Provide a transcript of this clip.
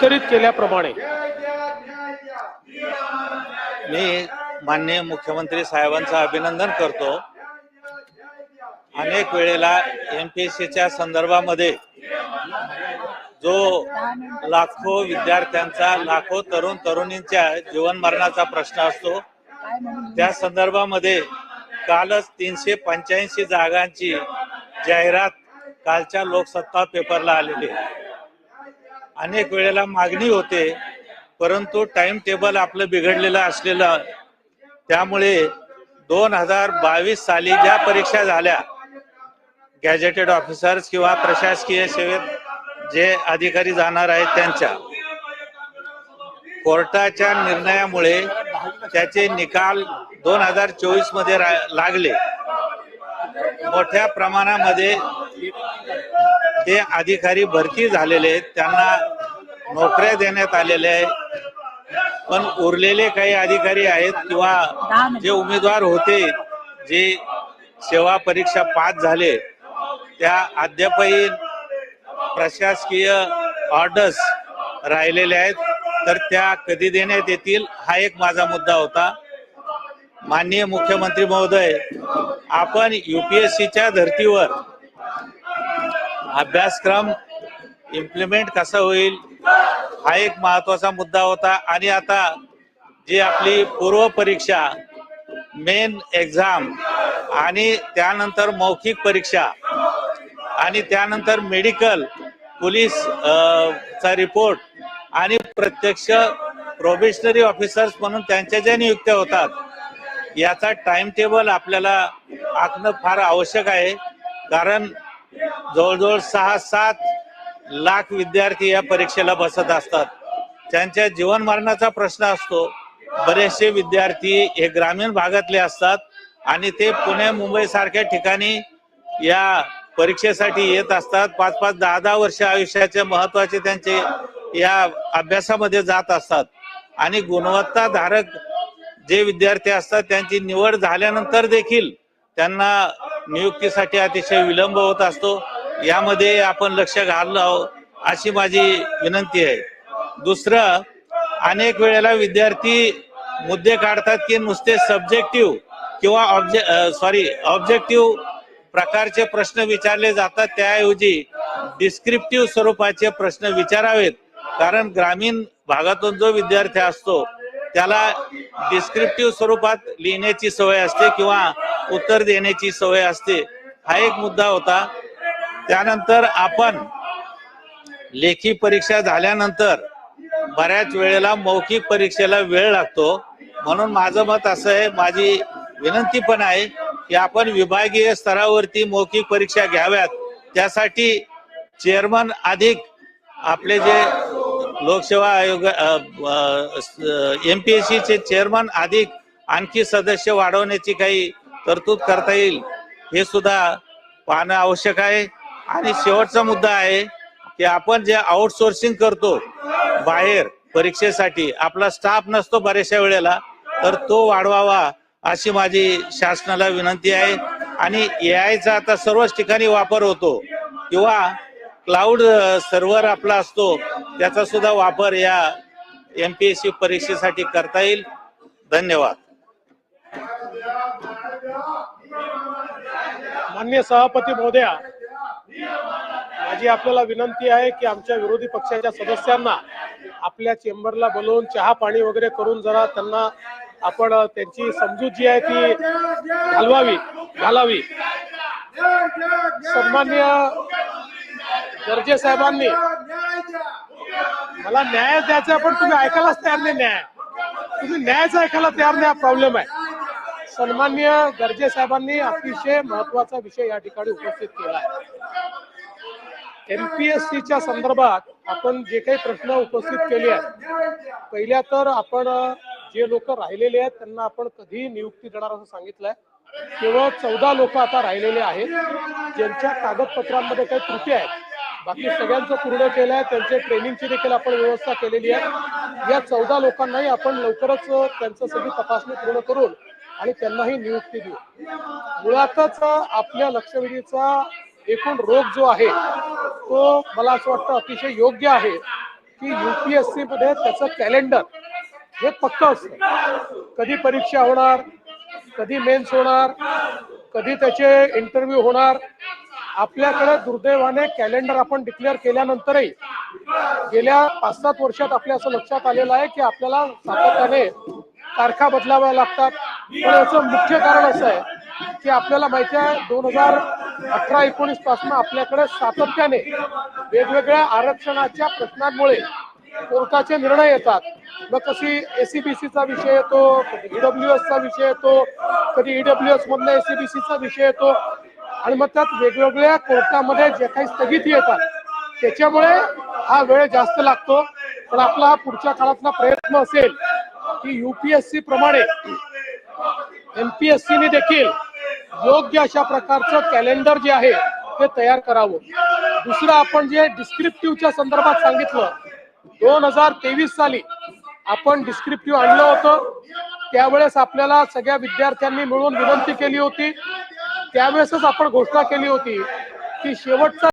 वितरित केल्याप्रमाणे. मी माननीय मुख्यमंत्री साहेबांचं अभिनंदन करतो. अनेक वेळेला एम पी संदर्भामध्ये जो लाखो विद्यार्थ्यांचा लाखो तरुण तरुणींच्या जीवन मरणाचा प्रश्न असतो त्या संदर्भामध्ये कालच तीनशे पंच्याऐंशी जागांची जाहिरात कालच्या लोकसत्ता पेपरला आलेली आहे. अनेक वेळेला मागणी होते परंतु टाइम टेबल आपलं बिघडलेलं असलेलं त्यामुळे दोन हजार बावीस साली ज्या परीक्षा झाल्या गॅजेटेड ऑफिसर्स किंवा प्रशासकीय सेवेत जे अधिकारी जाणार आहेत त्यांच्या कोर्टाच्या निर्णयामुळे त्याचे निकाल दोन हजार चोवीसमध्ये रा- लागले. मोठ्या प्रमाणामध्ये ते अधिकारी भरती झालेले आहेत. त्यांना नोकऱ्या देण्यात आलेल्या आहेत. पण उरलेले काही अधिकारी आहेत किंवा जे उमेदवार होते जे सेवा परीक्षा पास झाले त्या अद्यापही प्रशासकीय ऑर्डर्स राहिलेल्या आहेत. तर त्या कधी देण्यात येतील हा एक माझा मुद्दा होता. माननीय मुख्यमंत्री महोदय आपण युपीएससीच्या धर्तीवर अभ्यासक्रम इम्प्लिमेंट कसा होईल हा एक महत्त्वाचा मुद्दा होता. आणि आता जी आपली पूर्व परीक्षा मेन एक्झाम आणि त्यानंतर मौखिक परीक्षा आणि त्यानंतर मेडिकल पोलीस चा रिपोर्ट आणि प्रत्यक्ष प्रोबेशनरी ऑफिसर्स म्हणून त्यांच्या ज्या नियुक्त्या होतात याचा टाइम टेबल आपल्याला आखणं फार आवश्यक आहे. कारण जवळजवळ सहा सात लाख विद्यार्थी या परीक्षेला बसत असतात. त्यांच्या जीवन मरणाचा प्रश्न असतो बरेचसे विद्यार्थी हे ग्रामीण भागातले असतात आणि ते पुणे मुंबई सारख्या ठिकाणी या परीक्षेसाठी येत असतात. पाच पाच दहा दहा वर्ष आयुष्याचे महत्त्वाचे त्यांचे या अभ्यासामध्ये जात असतात. आणि गुणवत्ताधारक जे विद्यार्थी असतात त्यांची निवड झाल्यानंतर देखील त्यांना नियुक्तीसाठी अतिशय विलंब होत असतो. यामध्ये आपण लक्ष घाललं अशी माझी विनंती आहे. दुसरं अनेक वेळेला विद्यार्थी मुद्दे काढतात की नुसते सब्जेक्टिव्ह किंवा ऑब्जे सॉरी ऑब्जेक्टिव्ह प्रकारचे प्रश्न विचारले जातात. त्याऐवजी डिस्क्रिप्टिव्ह स्वरूपाचे प्रश्न विचारावेत. कारण ग्रामीण भागातून जो विद्यार्थी असतो त्याला डिस्क्रिप्टिव्ह स्वरूपात लिहिण्याची सवय असते किंवा उत्तर देण्याची सवय असते. हा एक मुद्दा होता. त्यानंतर आपण लेखी परीक्षा झाल्यानंतर बऱ्याच वेळेला मौखिक परीक्षेला वेळ लागतो. म्हणून माझं मत असं आहे माझी विनंती पण आहे की आपण विभागीय स्तरावरती मौखिक परीक्षा घ्याव्यात. त्यासाठी चेअरमन अधिक आपले जे लोकसेवा आयोग एम पी एस सीचे चेअरमन अधिक आणखी सदस्य वाढवण्याची काही तरतूद करता येईल हे सुद्धा पाहणं आवश्यक आहे. आणि शेवटचा मुद्दा आहे की आपण जे आउटसोर्सिंग करतो बाहेर परीक्षेसाठी आपला स्टाफ नसतो बऱ्याचशा वेळेला तर तो वाढवावा अशी माझी शासनाला विनंती आहे. आणि ए आयचा आता सर्वच ठिकाणी वापर होतो. किंवा क्लाउड सर्व्हर आपला असतो त्याचा सुद्धा वापर या एम पी एस सी परीक्षेसाठी करता येईल. धन्यवाद. मान्य सभापती महोदया माझी आपल्याला विनंती आहे की आमच्या विरोधी पक्षाच्या सदस्यांना आपल्या चेंबरला बोलवून चहा पाणी वगैरे करून जरा त्यांना आपण त्यांची समजूत जी आहे ती घालवावी घालावी. सन्मान्य गर्जे साहेबांनी मला न्याय द्यायचा आहे, पण तुम्ही ऐकायलाच तयार नाही न्याय. तुम्ही न्यायच ऐकायला तयार नाही हा प्रॉब्लेम आहे. सन्मान्य गर्जे साहेबांनी अतिशय महत्त्वाचा विषय या ठिकाणी उपस्थित केला आहे. एमपीएससीच्या संदर्भात आपण जे काही प्रश्न उपस्थित केले आहेत पहिल्या तर आपण जे लोक राहिलेले आहेत त्यांना आपण कधी नियुक्ती देणार असं सांगितलंय. केवळ चौदा लोक आता राहिलेले आहेत ज्यांच्या कागदपत्रांमध्ये काही त्रुटी आहेत. बाकी सगळ्यांचं पूर्ण केलं आहे त्यांचे ट्रेनिंगची देखील आपण व्यवस्था केलेली आहे. या चौदा लोकांनाही आपण लवकरच त्यांचं सगळी तपासणी पूर्ण करून आणि त्यांनाही नियुक्ती देऊ. मुळातच आपल्या लक्षवेधीचा एकूण रोग जो आहे तो मला असं वाटतं अतिशय योग्य आहे की युपीएससी मध्ये त्याचं कॅलेंडर हे पक्क असतं. कधी परीक्षा होणार कधी मेन्स होणार कधी त्याचे इंटरव्ह्यू होणार आपल्याकडे दुर्दैवाने कॅलेंडर आपण डिक्लेअर केल्यानंतरही गेल्या पाच सात वर्षात आपल्या असं लक्षात आलेलं आहे की आपल्याला सातत्याने तारखा बदलाव्या लागतात. पण याचं मुख्य कारण असं आहे की आपल्याला माहिती आहे दोन हजार अठरा एकोणीसपासून आपल्याकडे सातत्याने वेगवेगळ्या आरक्षणाच्या प्रश्नांमुळे कोर्टाचे निर्णय येतात. मग कशी एसीबीसीचा विषय येतो ईडब्ल्यू चा विषय येतो कधी ईडब्ल्यू एस मधला एसीबीसीचा विषय येतो. आणि मग त्यात वेगवेगळ्या कोर्टामध्ये जे काही स्थगिती येतात त्याच्यामुळे हा वेळ जास्त लागतो. पण आपला हा पुढच्या काळातला प्रयत्न असेल की युपीएससी प्रमाणे एमपीएससी ने देखील योग्य अशा प्रकारचं कॅलेंडर जे आहे ते तयार करावं. दुसरं आपण जे डिस्क्रिप्टिव्हच्या संदर्भात सांगितलं दोन हजार तेवीस साली आपण डिस्क्रिप्टिव्ह आणलं होतं. त्यावेळेस आपल्याला सगळ्या विद्यार्थ्यांनी मिळून विनंती केली होती. त्यावेळेसच आपण घोषणा केली होती की शेवटचा